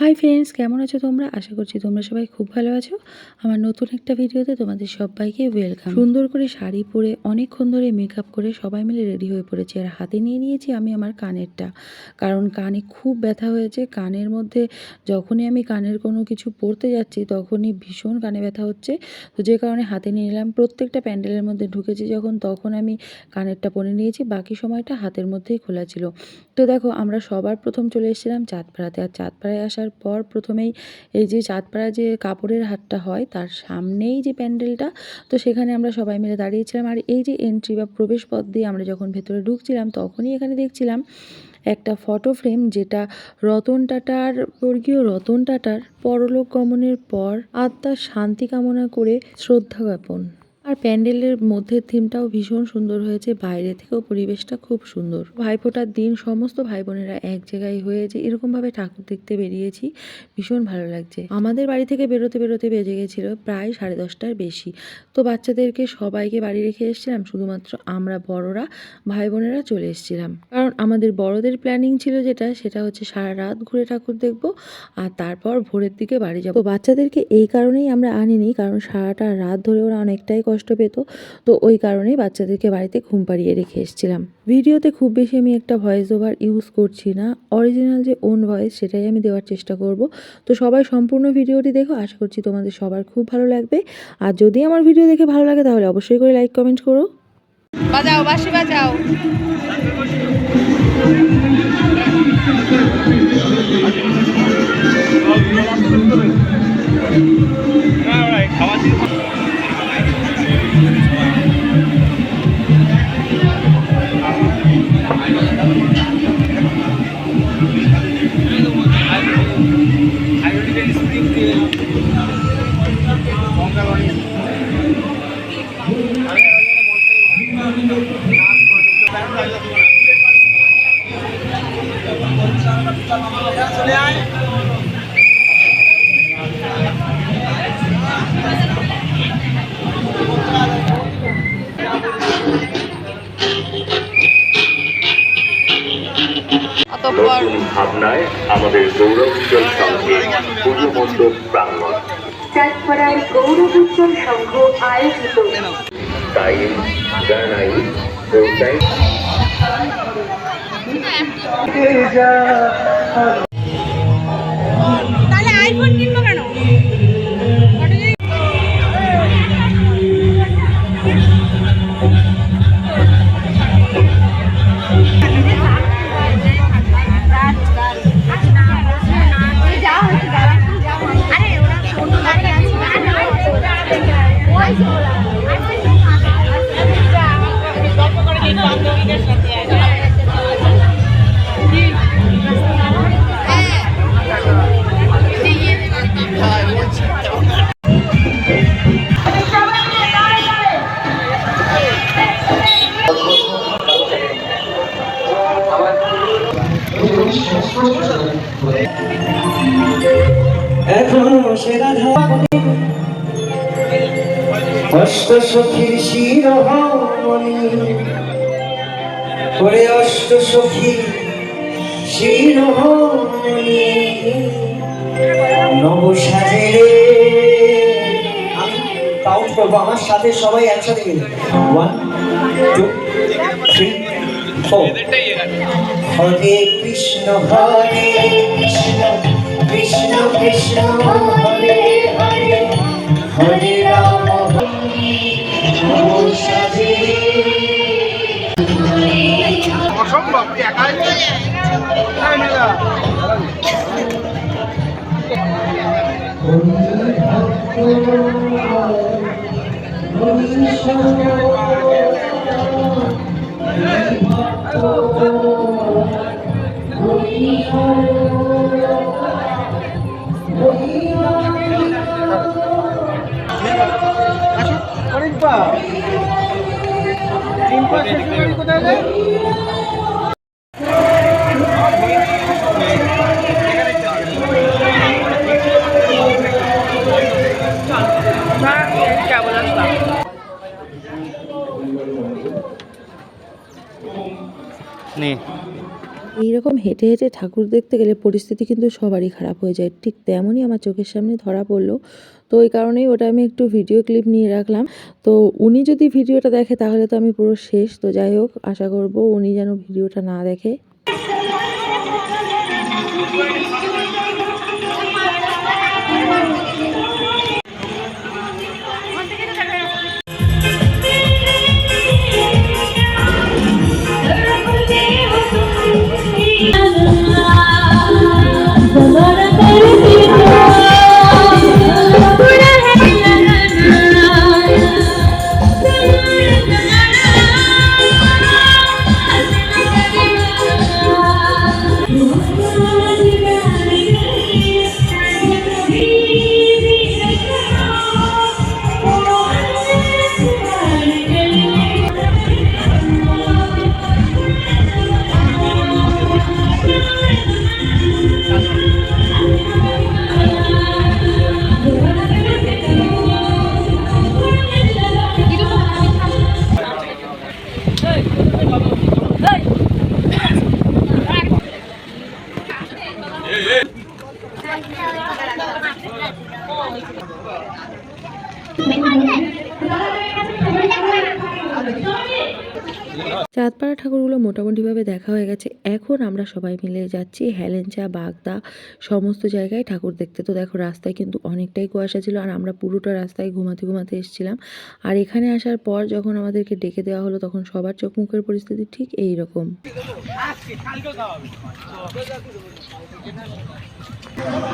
Hi friends কেমন আছো তোমরা? আশা করছি তোমরা সবাই খুব ভালো আছো। আমার নতুন একটা ভিডিওতে তোমাদের সবাইকে ওয়েলকাম সুন্দর করে শাড়ি পরে অনেকক্ষণ ধরে মেকআপ করে সবাই মিলে রেডি হয়ে পড়েছি আর হাতে নিয়ে নিয়েছি আমি আমার কানেরটা। কারণ কানে খুব ব্যথা হয়েছে, কানের মধ্যে যখনই আমি কানের কোনো কিছু পরতে যাচ্ছি তখনই ভীষণ কানে ব্যথা হচ্ছে। তো যে কারণে হাতে নিয়ে নিলাম, প্রত্যেকটা প্যান্ডেলের মধ্যে ঢুকেছি যখন তখন আমি কানেরটা পরে নিয়েছি, বাকি সময়টা হাতের মধ্যেই খোলা ছিল। তো দেখো আমরা সবার প্রথম চলে এসেছিলাম চাঁদপাড়াতে। আর চাঁদপাড়ায় আসার পর প্রথমেই এই যে চাঁদপাড়া যে কাপড়ের হাটটা হয়, তার সামনেই যে প্যান্ডেলটা, তো সেখানে আমরা সবাই মিলে দাঁড়িয়েছিলাম। আর এই যে এন্ট্রি বা প্রবেশ পথ দিয়ে আমরা যখন ভেতরে ঢুকছিলাম, তখনই এখানে দেখছিলাম একটা ফটো ফ্রেম যেটা রতন টাটার স্বর্গীয় রতন টাটার পরলোক গমনের পর আত্মার শান্তি কামনা করে শ্রদ্ধা জ্ঞাপন। আর প্যান্ডেলের মধ্যে থিমটাও ভীষণ সুন্দর হয়েছে, বাইরে থেকেও পরিবেশটা খুব সুন্দর। ভাইফোঁটার দিন সমস্ত ভাই বোনেরা এক জায়গায় হয়েছে এরকমভাবে ঠাকুর দেখতে বেরিয়েছি, ভীষণ ভালো লাগছে। আমাদের বাড়ি থেকে বেরোতে বেরোতে বেজে গেছিল প্রায় সাড়ে দশটার বেশি। তো বাচ্চাদেরকে সবাইকে বাড়ি রেখে এসেছিলাম, শুধুমাত্র আমরা বড়রা ভাই বোনেরা চলে এসেছিলাম। কারণ আমাদের বড়দের প্ল্যানিং ছিল যেটা, সেটা হচ্ছে সারা রাত ঘুরে ঠাকুর দেখব, আর তারপর ভোরের দিকে বাড়ি যাব। বাচ্চাদেরকে এই কারণেই আমরা আনিনি, কারণ সারাটা রাত ধরে ওরা অনেকটাই কষ্ট পেত তো ওই কারণেই বাচ্চাদেরকে বাড়িতে ঘুম পাড়িয়ে রেখে এসেছিলাম। ভিডিওতে খুব বেশি আমি একটা ভয়েস ওভার ইউজ করছি না। অরিজিনাল যে ওন ভয়েস সেটাই আমি দেওয়ার চেষ্টা করব। তো সবাই সম্পূর্ণ ভিডিওটি দেখো আশা করছি তোমাদের সবার খুব ভালো লাগবে। আর যদি আমার ভিডিও দেখে ভালো লাগে তাহলে অবশ্যই করে লাইক কমেন্ট করো। বাজাও বাঁশি বাজাও। অতঃপর ভাবনায় আমাদের গৌরবোজ্জ্বল সঙ্গে পুজো মণ্ডপ প্রাঙ্গণ। চাঁদপাড়ার গৌরবোজ্জ্বল সংঘ আয়োজিত। টাইম জানাই ও টাইম তাহলে আইফোন কিনবো? এখনও সে রাধা অষ্ট সখীর শিরোমণি ওরে অষ্ট সখীর শিরোমণি নব সাজে আমি কাউন্ট করব, আমার সাথে সবাই একসাথে মিলে। One two three Hare Krishna Hare Krishna Krishna Krishna Hare Hare Hare Ram Hare Ram. সাজে কেবল আসলাম এইরকম হেঁটে হেঁটে ঠাকুর দেখতে গেলে পরিস্থিতি কিন্তু সবারই খারাপ হয়ে যায়। ঠিক তেমনই আমার চোখের সামনে ধরা পড়ল। তো ওই কারণেই ওটা আমি একটু ভিডিও ক্লিপ নিয়ে রাখলাম। তো উনি যদি ভিডিওটা দেখে তাহলে তো আমি পুরো শেষ। তো যাই হোক, আশা করব উনি যেন ভিডিওটা না দেখে। চাঁদপাড়া ঠাকুরগুলো মোটামুটিভাবে দেখা হয়ে গেছে। এখন আমরা সবাই মিলে যাচ্ছি হেলেঞ্চা, বাগদা, সমস্ত জায়গায় ঠাকুর দেখতে। তো দেখো, রাস্তায় কিন্তু অনেকটাই কুয়াশা ছিল আর আমরা পুরোটা রাস্তায় ঘুমাতে ঘুমাতে এসেছিলাম। আর এখানে আসার পর যখন আমাদেরকে ডেকে দেওয়া হলো, তখন সবার চোখ মুখের পরিস্থিতি ঠিক এই রকম বাড়ি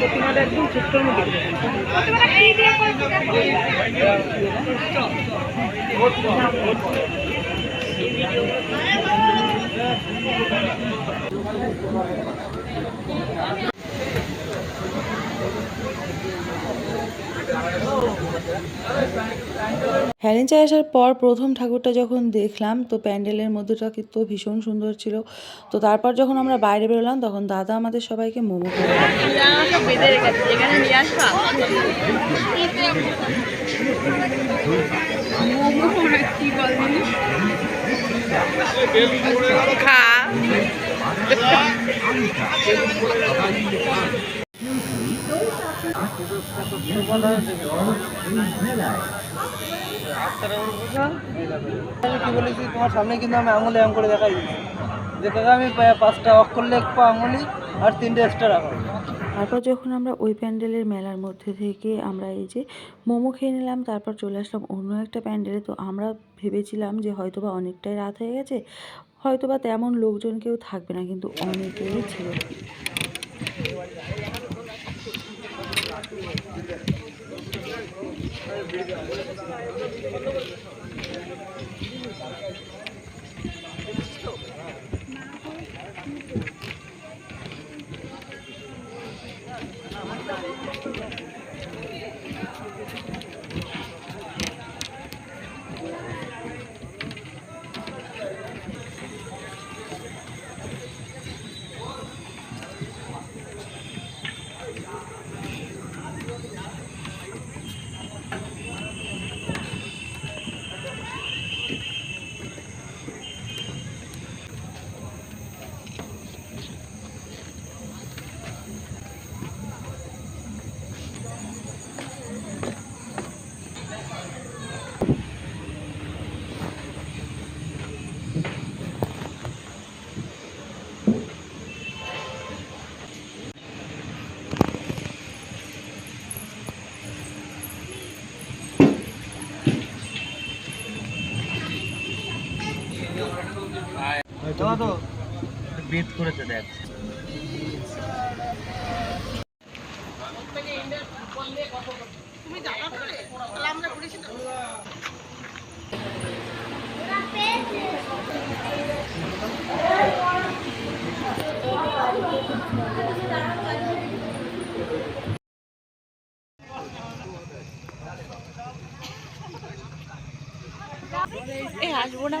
প্রতিমাটা একদম ছোট্টর মধ্যে হ্যালেঞ্চায় আসার পর প্রথম ঠাকুরটা যখন দেখলাম, তো প্যান্ডেলের মধ্যেটা কিন্তু ভীষণ সুন্দর ছিল। তো তারপর যখন আমরা বাইরে বেরোলাম, তখন দাদা আমাদের সবাইকে মোমো। তোমার সামনে কিন্তু আঙুলে করে আমি পাঁচটা আর তিনটে তারপর যখন আমরা ওই প্যান্ডেলের মেলার মধ্যে থেকে আমরা এই যে মোমো খেয়ে নিলাম, তারপর চলে আসলাম অন্য একটা প্যান্ডেলে। তো আমরা ভেবেছিলাম যে হয়তোবা অনেকটাই রাত হয়ে গেছে, হয়তোবা তেমন লোকজন কেউ থাকবে না, কিন্তু অনেকেই ছিল। তো করেছে দেখ আসব না।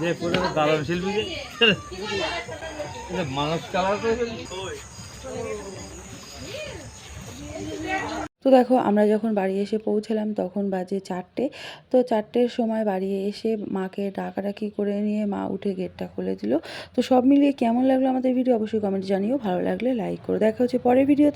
যে পরে দারুণ শিল্পী মানুষ কালার করে তো দেখো আমরা যখন বাড়ি এসে পৌঁছালাম তখন বাজে চারটে। তো চারটের সময় বাড়ি এসে মাকে ডাকাডাকি করে নিয়ে মা উঠে গেটটা খুলে দিল। তো সব মিলিয়ে কেমন লাগল আমাদের ভিডিও? অবশ্যই কমেন্ট জানিও। ভালো লাগলে লাইক করো। দেখা হচ্ছে পরের ভিডিওতে।